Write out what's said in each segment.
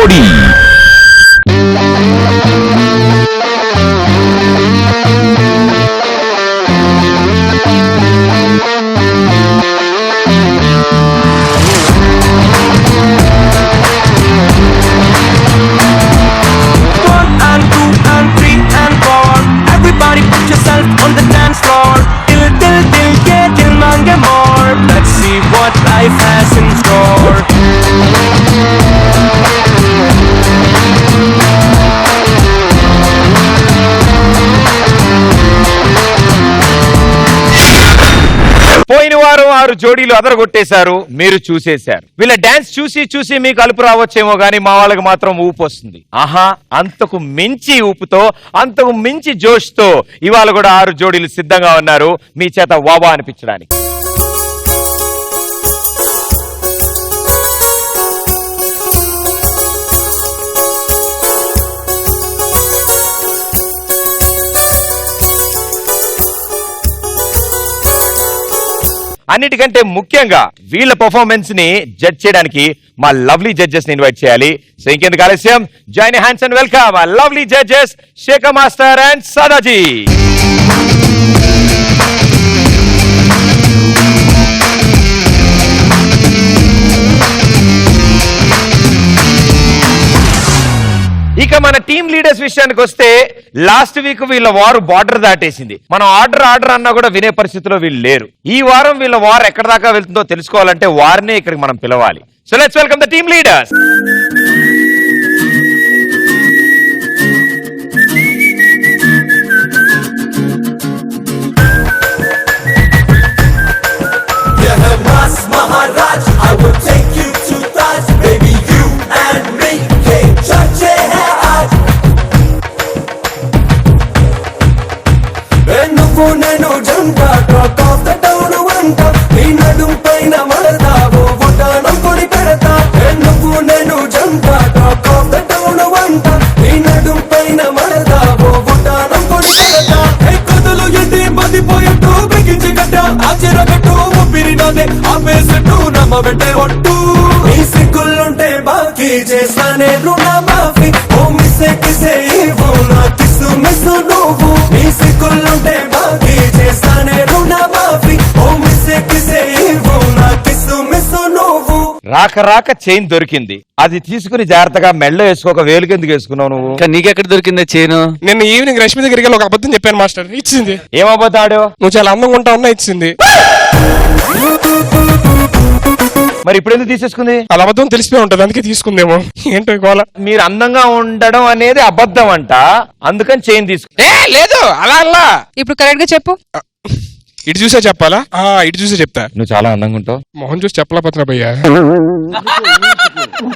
జోడీ పోయిన వారం ఆరు జోడీలు అదరగొట్టేశారు మీరు చూసేశారు. వీళ్ళ డాన్స్ చూసి చూసి మీకు అలుపు రావచ్చేమో గానీ మా వాళ్ళకి మాత్రం ఊపు వస్తుంది. ఆహా అంతకు మించి ఊపుతో అంతకు మించి జోష్తో ఇవాళ కూడా ఆరు జోడీలు సిద్ధంగా ఉన్నారు. మీ చేత వాబా అనిపించడానికి. అన్నిటికంటే ముఖ్యంగా వీళ్ళ పర్ఫార్మెన్స్ని జడ్జ్ చేయడానికి మా లవ్లీ జడ్జెస్ని ఇన్వైట్ చేయాలి. సో ఇంకెందుకు ఆలస్యం? Join hands and welcome lovely judges Shekhar master and Sadaji ఇక మన టీం లీడర్స్ విషయానికి వస్తే లాస్ట్ వీక్ వీళ్ళ వారు బార్డర్ దాటేసింది. మనం ఆర్డర్ ఆర్డర్ అన్నా కూడా వినే పరిస్థితిలో వీళ్ళు లేరు. ఈ వారం వీళ్ళ వారు ఎక్కడ దాకా వెళ్తుందో తెలుసుకోవాలంటే వారినే ఇక్కడికి మనం పిలవాలి. So let's welcome the team leaders Maharaj, I will take you చెరగట్టు ఆశ్చర్యకట్టు ఆపేసట్టు నమ్మబెట్టే ఒట్టు. నీ సిగ్గుల్లుంటే బాకీ చేస్తానే రుణ రాక రాక చైన్ దొరికింది. అది తీసుకుని జాగ్రత్తగా మెళ్ళ వేసుకోక వేలు కిందకి వేసుకున్నావు నువ్వు. కానీ నీకెక్కడ దొరికిందే చైను? నిన్న ఈవినింగ్ రష్మి దగ్గరికి వెళ్ళి ఒక అబద్ధం చెప్పాను మాస్టర్. ఇచ్చింది. ఏమబోతాడు నువ్వు చాలా అందంగా ఉంటావు అన్న ఇచ్చింది. మరి ఇప్పుడు ఎందుకు తీసేసుకుంది? అలా అబద్ధం తెలిసిపోయి ఉంటుంది అందుకే తీసుకుందేమో. ఏంటో గోల? మీరు అందంగా ఉండడం అనేది అబద్ధం అంట. అందుకని చైన్ తీసుకు. ఏ లేదు అలా అలా ఇప్పుడు కరెక్ట్గా చెప్పు. ఇటు చూసే చెప్పాలా? ఆ ఇటు చూసే చెప్తా. నువ్వు చాలా అందంగా ఉంటావు. మొహం చూసి చెప్పలేకపోతున్నా భయ్యా?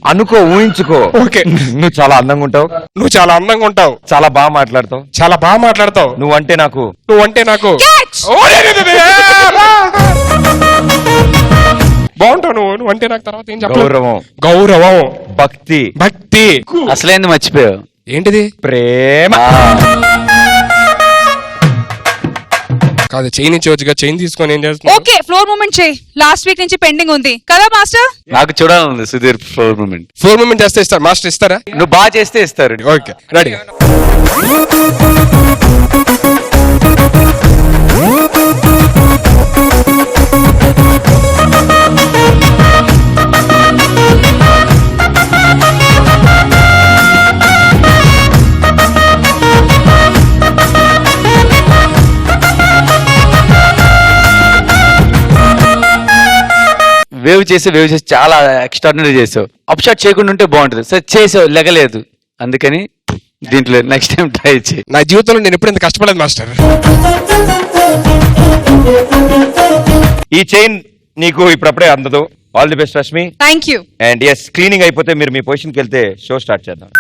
అనుకో ఊహించుకో. ఓకే. నువ్వు చాలా అందంగా ఉంటావు. నువ్వు చాలా అందంగా ఉంటావు. చాలా బాగా మాట్లాడతావు. చాలా బాగా మాట్లాడతావు. నువ్వంటే నాకు. నువ్వు అంటే నాకు లే, ఏ, బా. బాగుంటావు నువ్వు. నువ్వు అంటే నాకు తర్వాత ఏం చెప్పలేదు గౌరవం. గౌరవం. భక్తి. భక్తి. అసలేంది మర్చిపోయావు. ఏంటిది? ప్రేమ. కాదు చైన్ ఇచ్చేవచ్చుగా చైన్ తీసుకొని ఏం చేస్తున్నావు ఓకే ఫ్లోర్ మూమెంట్ చేయి. లాస్ట్ వీక్ నుంచి పెండింగ్ ఉంది. కదా మాస్టర్ నాకు చూడాలంది Sudheer floor movement floor movement చేస్తే ఇస్తారు. మాస్టర్ ఇస్తారా? నువ్వు బాగా చేస్తే ఇస్తారు. ఓకే రెడీ వేవ్ చేసి వేవ్ చేసి చాలా ఎక్స్ట్రాడినరీ చేసావు. అప్షాట్ చేయకుండా ఉంటే బాగుంటుంది. సరే చేసావు లెగలేదు. అందుకని దీంట్లో నెక్స్ట్ టైం ట్రై చేయి. నా జీవితంలో నేను ఎప్పుడు ఇంత కష్టపడలేదు మాస్టర్. ఈ చైన్ నీకు ఇప్పుడప్పుడే అందదు. All the best Rashmi. Thank you and as cleaning అయిపోతే మీరు మీ పొజిషన్కి వెళ్తే షో స్టార్ట్ చేద్దాం.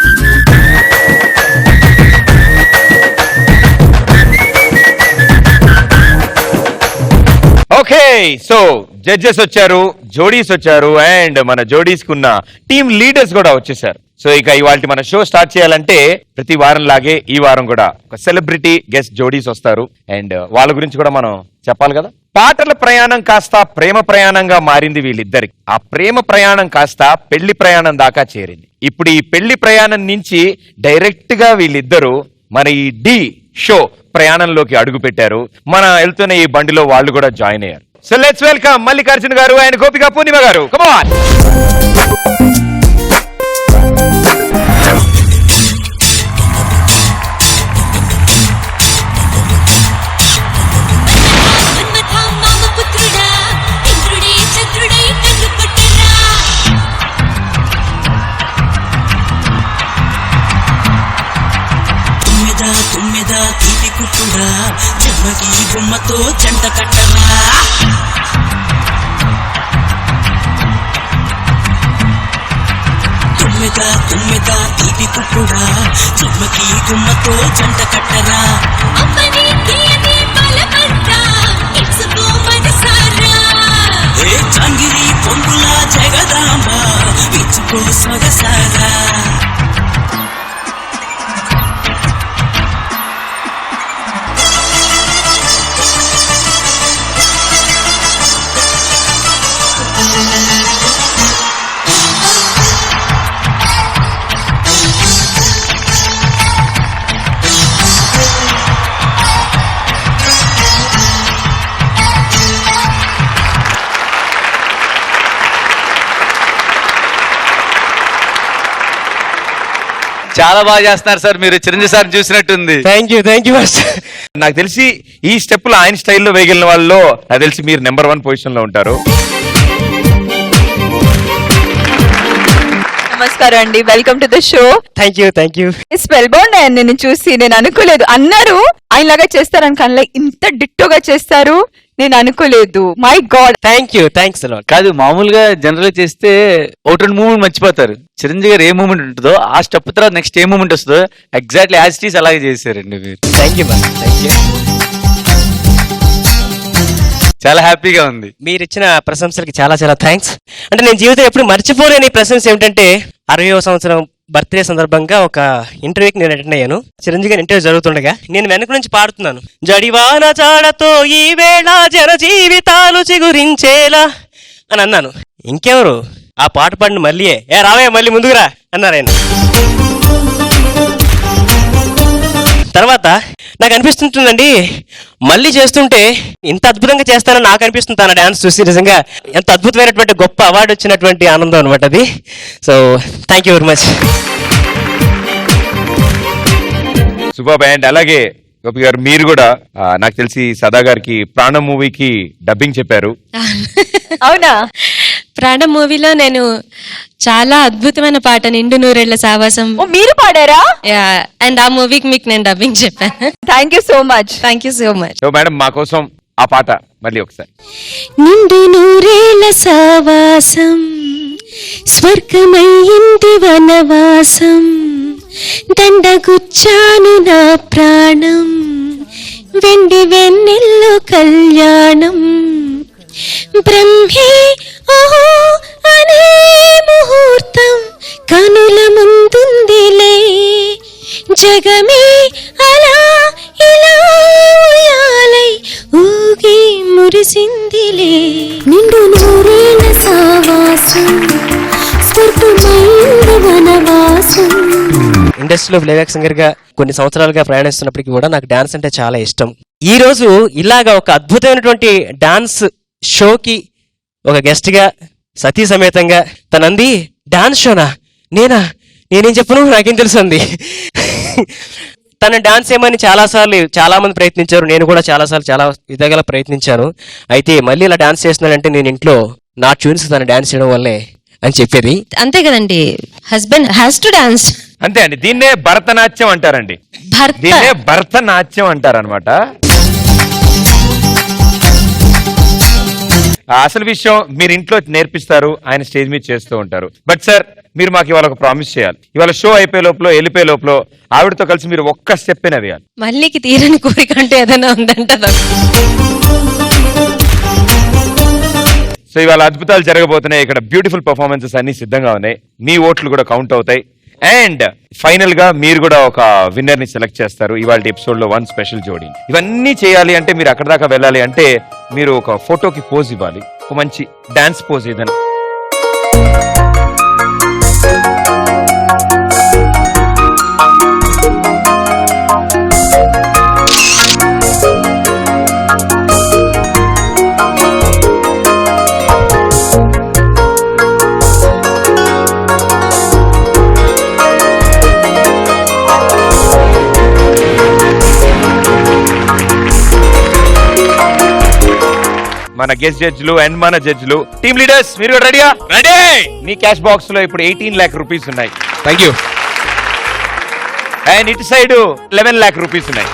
ఓకే సో జడ్జెస్ వచ్చారు జోడీస్ వచ్చారు అండ్ మన జోడీస్ కున్న టీమ్ లీడర్స్ కూడా వచ్చేసారు. సో ఇక ఇవాళ మన షో స్టార్ట్ చేయాలంటే ప్రతి వారం లాగే ఈ వారం కూడా ఒక సెలబ్రిటీ గెస్ట్ జోడీస్ వస్తారు. అండ్ uh, వాళ్ళ గురించి కూడా మనం చెప్పాలి కదా? పాటల ప్రయాణం కాస్త ప్రేమ ప్రయాణంగా మారింది వీళ్ళిద్దరికి. ఆ ప్రేమ ప్రయాణం కాస్త పెళ్ళి ప్రయాణం దాకా చేరింది. ఇప్పుడు ఈ పెళ్ళి ప్రయాణం నుంచి డైరెక్ట్గా వీళ్ళిద్దరూ మన ఈ డి షో ప్రయాణంలోకి అడుగు పెట్టారు మన వెళ్తున్న ఈ బండిలో వాళ్ళు కూడా జాయిన్ అయ్యారు. సో లెట్స్ వెల్కమ్ మల్లికార్జున గారు అండ్ గోపిక పూర్ణిమ గారు. కమాన్ బొమ్మతో జంట కట్టరా తుమ్మెద తుమ్మెద తీపి కుట్టుడా జన్మకి బొమ్మతో జంట కట్టరా. ఇచ్చుకో ఏ చంగిరి పొంగుల జగదాంబ. విచ్చుకో సొగసారా. చాలా బాగా చేస్తున్నారు సార్. మీరు చిరంజీవి సార్ చూసినట్టుంది. థ్యాంక్ యూ థ్యాంక్ యూ నాకు తెలిసి ఈ స్టెప్పులు ఆయన స్టైల్లో వేగిన వాళ్ళలో నాకు తెలిసి మీరు నెంబర్ వన్ పొజిషన్లో ఉంటారు. నమస్కారం అండి. Welcome to the show thank you thank you spellbound నేను చూసి నేను అనుకోలేదు. అన్నారు. ఆయనలాగా చేస్తారని కానీ ఇంత డిట్టోగా చేస్తారు. నేను అనుకోలేదు. My god thank you thanks a lot కాదు మామూలుగా జనరల్ చేస్తే ఒకటి రెండు మూమెంట్ మర్చిపోతారు. చిరంజీవి గారు ఏ మూమెంట్ ఉంటుందో ఆ స్టెప్ తర్వాత నెక్స్ట్ ఏ మూమెంట్ వస్తుందో ఎగ్జాక్ట్లీ యాజ్ టీస్ అలాగే చేశారండి మీరు. థ్యాంక్ యూ థ్యాంక్ యూ చాలా హ్యాపీగా ఉంది. మీరు ఇచ్చిన ప్రశంసలకి చాలా చాలా థ్యాంక్స్ అంటే నేను జీవితం ఎప్పుడు మర్చిపోలేని ప్రశంస ఏమిటంటే అరవయో సంవత్సరం బర్త్డే సందర్భంగా ఒక ఇంటర్వ్యూకి నేను అటెండ్ అయ్యాను. చిరంజీవి గారి ఇంటర్వ్యూ జరుగుతుండగా. నేను వెనక నుంచి పాడుతున్నాను. జడివాన చాడతో ఈ వేళ జన జీవితాలు చిగురించేలా అని అన్నాను. ఇంకెవరు? ఆ పాట పాడిన మళ్ళీయే. ఏ రావయ్య మళ్ళీ ముందుకురా అన్నారు ఆయన. నాకు అనిపిస్తుంటుందండి మళ్ళీ చేస్తుంటే ఇంత అద్భుతంగా చేస్తానని నాకు అనిపిస్తుంది తన డాన్స్ చూసి నిజంగా. ఎంత అద్భుతమైనటువంటి గొప్ప అవార్డు వచ్చినటువంటి ఆనందం అనమాట అది. So thank you very much super and అలాగే గోపి గారు మీరు కూడా నాకు తెలిసి సదా గారికి ప్రాణం మూవీకి డబ్బింగ్ చెప్పారు. అవునా? ప్రాణం మూవీలో నేను చాలా అద్భుతమైన పాట నిండు నూరేళ్ళ సావాసం. ఓ మీరు పాడారా? అండ్ ఆ మూవీకి మీకు నేను డబ్బింగ్ చెప్పాను. Thank you so much thank you so much so madam మా కోసం ఆ పాట మళ్ళీ ఒకసారి. నిండు నూరేళ్ళ సావాసం స్వర్గమయ్యింది వనవాసం దండగుచ్చాను నా ప్రాణం వెండి వెన్నెల్లు కళ్యాణం. బ్రహ్మే ఓహో అనే ముహూర్తం కనుల ముందుందిలే. జగమే అలా ఇలా ఉయ్యాలై ఊగి మురిసిందిలే. నిండు నూరేళ్ళ సావాసం స్వర్గమైంది వనవాసం. ఇండస్ట్రీలో ప్లేబ్యాక్ సింగర్గా కొన్ని సంవత్సరాలుగా ప్రయాణిస్తున్నప్పటికీ కూడా నాకు డాన్స్ అంటే చాలా ఇష్టం. ఈ రోజు ఇలాగా ఒక అద్భుతమైనటువంటి డాన్స్ షోకి ఒక గెస్ట్గా సతీ సమేతంగా తనంది డాన్స్ షోనా? నేనా? నేనేం చెప్పను? నాకేం తెలుసు అంది తన డాన్స్ ఏమని చాలాసార్లు చాలా మంది ప్రయత్నించారు. నేను కూడా చాలాసార్లు చాలా విధంగా ప్రయత్నించాను. అయితే మళ్ళీ ఇలా డాన్స్ చేస్తున్నాడంటే నేను ఇంట్లో నా ట్యూన్స్ తన డాన్స్ చేయడం వల్లే అని చెప్పేది. అంతే కదండి. హస్బెండ్ హ్యాస్ టు డాన్స్ అంతే అండి. దీన్నే భరతనాట్యం అంటారండి. దీన్నే భరతనాట్యం అంటారనమాట అసలు విషయం మీరు ఇంట్లో నేర్పిస్తారు ఆయన స్టేజ్ మీద చేస్తూ ఉంటారు. బట్ సార్ మీరు మాకు ఇవాళ ఒక ప్రామిస్ చేయాలి. ఇవాళ షో అయిపోయే లోపల వెళ్ళిపోయే లోపల ఆవిడతో కలిసి మీరు ఒక్క స్టెప్ అయినా వేయాలి మళ్ళీకి తీరని కోరిక అంటే ఏదైనా ఉందంట సో ఇవాళ అద్భుతాలు జరగబోతున్నాయి. ఇక్కడ బ్యూటిఫుల్ పర్ఫార్మెన్సెస్ అన్ని సిద్ధంగా ఉన్నాయి. మీ ఓట్లు కూడా కౌంట్ అవుతాయి. అండ్ ఫైనల్గా మీరు కూడా ఒక విన్నర్ని సెలెక్ట్ చేస్తారు. ఇవాళ ఎపిసోడ్లో వన్ స్పెషల్ జోడీ. ఇవన్నీ చేయాలి అంటే మీరు అక్కడ దాకా వెళ్ళాలి అంటే మీరు ఒక ఫోటోకి పోజ్ ఇవ్వాలి. ఒక మంచి డాన్స్ పోజ్ ఏదైనా. మన గెస్ట్ జడ్జ్లు అండ్ మన జడ్జ్లు టీమ్ లీడర్స్ మీరు రెడీయా రెడీ మీ క్యాష్ బాక్స్లో ఇప్పుడు ఎయిటీన్ లాక్ రూపీస్ ఉన్నాయి. థ్యాంక్ యూ అండ్ ఇటు సైడ్ లెవెన్ లాక్ రూపీస్ ఉన్నాయి.